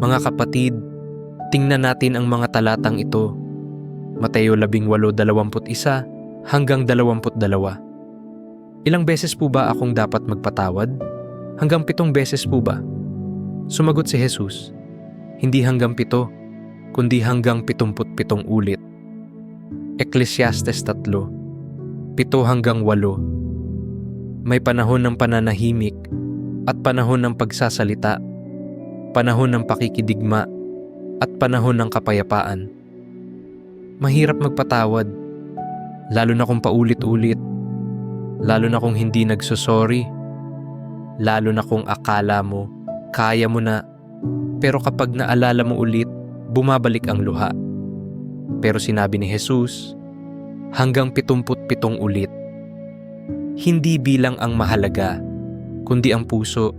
Mga kapatid, tingnan natin ang mga talatang ito. Mateo 18:21 hanggang 22. Ilang beses po ba akong dapat magpatawad? Hanggang pitong beses po ba? Sumagot si Jesus, hindi hanggang pito, kundi hanggang pitumput pitong ulit. Ecclesiastes 3, pito hanggang walo. May panahon ng pananahimik at panahon ng pagsasalita, panahon ng pakikidigma at panahon ng kapayapaan. Mahirap magpatawad, lalo na kung paulit-ulit, lalo na kung hindi nagsosorry, lalo na kung akala mo, kaya mo na, pero kapag naalala mo ulit, bumabalik ang luha. Pero sinabi ni Jesus, hanggang pitumput pitong ulit. Hindi bilang ang mahalaga, kundi ang puso,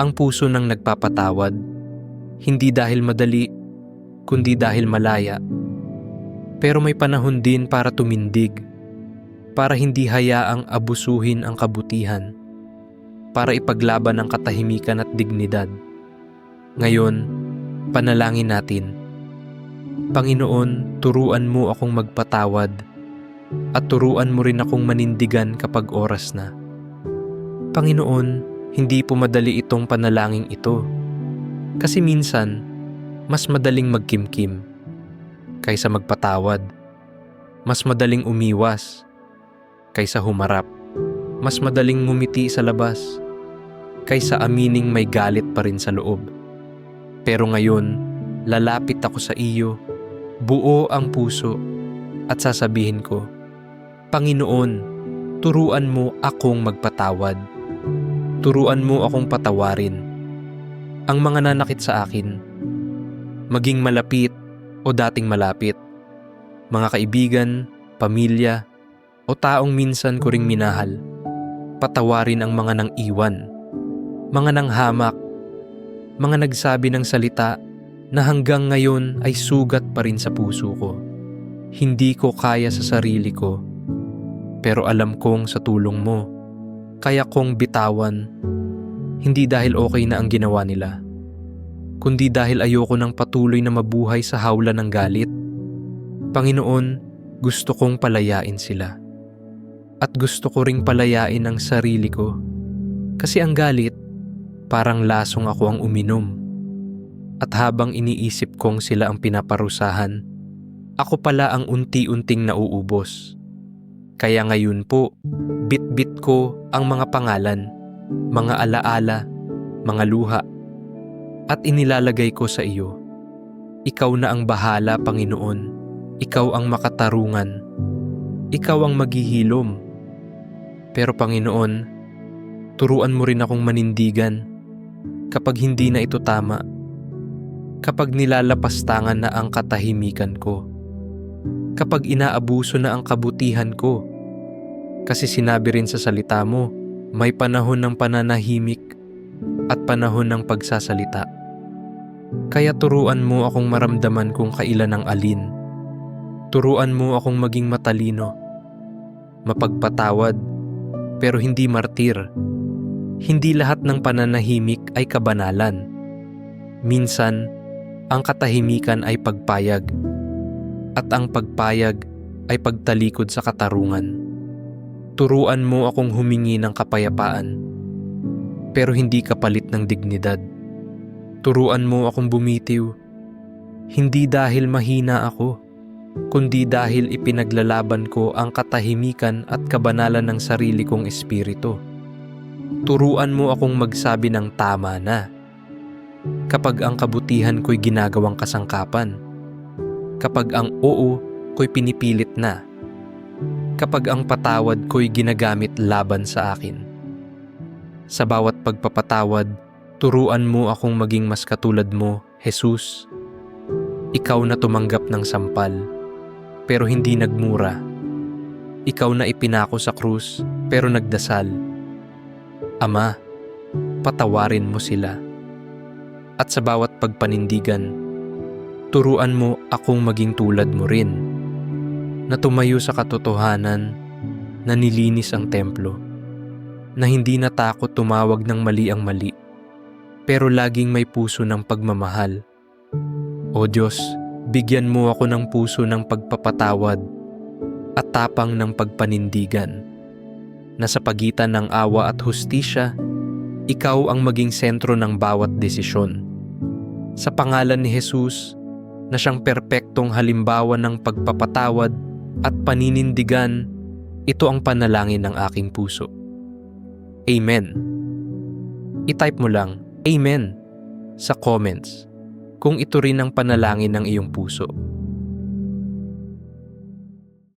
ang puso ng nagpapatawad, hindi dahil madali, kundi dahil malaya. Pero may panahon din para tumindig, para hindi hayaang abusuhin ang kabutihan, para ipaglaban ang katahimikan at dignidad. Ngayon, panalangin natin. Panginoon, turuan mo akong magpatawad at turuan mo rin akong manindigan kapag oras na. Panginoon, hindi po madali itong panalangin ito. Kasi minsan, mas madaling magkimkim kaysa magpatawad. Mas madaling umiwas kaysa humarap. Mas madaling ngumiti sa labas kaysa amining may galit pa rin sa loob. Pero ngayon, lalapit ako sa iyo, buo ang puso at sasabihin ko, Panginoon, turuan mo akong magpatawad. Turuan mo akong patawarin. Ang mga nanakit sa akin, maging malapit o dating malapit, mga kaibigan, pamilya, o taong minsan ko ring minahal, patawarin ang mga nang iwan, mga nang hamak, mga nagsabi ng salita na hanggang ngayon ay sugat pa rin sa puso ko. Hindi ko kaya sa sarili ko, pero alam kong sa tulong mo, kaya kong bitawan, hindi dahil okay na ang ginawa nila, kundi dahil ayoko ng patuloy na mabuhay sa hawla ng galit. Panginoon, gusto kong palayain sila. At gusto ko ring palayain ang sarili ko. Kasi ang galit, parang lasong ako ang uminom. At habang iniisip kong sila ang pinaparusahan, ako pala ang unti-unting nauubos. Kaya ngayon po, bit-bit ko ang mga pangalan, mga alaala, mga luha, at inilalagay ko sa iyo. Ikaw na ang bahala, Panginoon. Ikaw ang makatarungan. Ikaw ang maghihilom. Pero Panginoon, turuan mo rin akong manindigan kapag hindi na ito tama. Kapag nilalapastangan na ang katahimikan ko. Kapag inaabuso na ang kabutihan ko. Kasi sinabi rin sa salita mo, may panahon ng pananahimik at panahon ng pagsasalita. Kaya turuan mo akong maramdaman kung kailan ang alin. Turuan mo akong maging matalino, mapagpatawad, pero hindi martir. Hindi lahat ng pananahimik ay kabanalan. Minsan, ang katahimikan ay pagpayag, at ang pagpayag ay pagtalikod sa katarungan. Turuan mo akong humingi ng kapayapaan, pero hindi kapalit ng dignidad. Turuan mo akong bumitiw, hindi dahil mahina ako, kundi dahil ipinaglalaban ko ang katahimikan at kabanalan ng sarili kong espiritu. Turuan mo akong magsabi ng tama na. Kapag ang kabutihan ko'y ginagawang kasangkapan. Kapag ang oo ko'y pinipilit na. Kapag ang patawad ko'y ginagamit laban sa akin. Sa bawat pagpapatawad, turuan mo akong maging mas katulad mo, Jesus. Ikaw na tumanggap ng sampal, pero hindi nagmura. Ikaw na ipinako sa krus, pero nagdasal. Ama, patawarin mo sila. At sa bawat pagpanindigan, turuan mo akong maging tulad mo rin, na tumayo sa katotohanan, na nilinis ang templo, na hindi natakot tumawag ng mali ang mali, pero laging may puso ng pagmamahal O Diyos, bigyan mo ako ng puso ng pagpapatawad at tapang ng pagpanindigan na sa pagitan ng awa at hustisya, ikaw ang maging sentro ng bawat desisyon. Sa pangalan ni Jesus, na siyang perpektong halimbawa ng pagpapatawad at paninindigan, ito ang panalangin ng aking puso. Amen. I-type mo lang, Amen, sa comments kung ito rin ang panalangin ng iyong puso.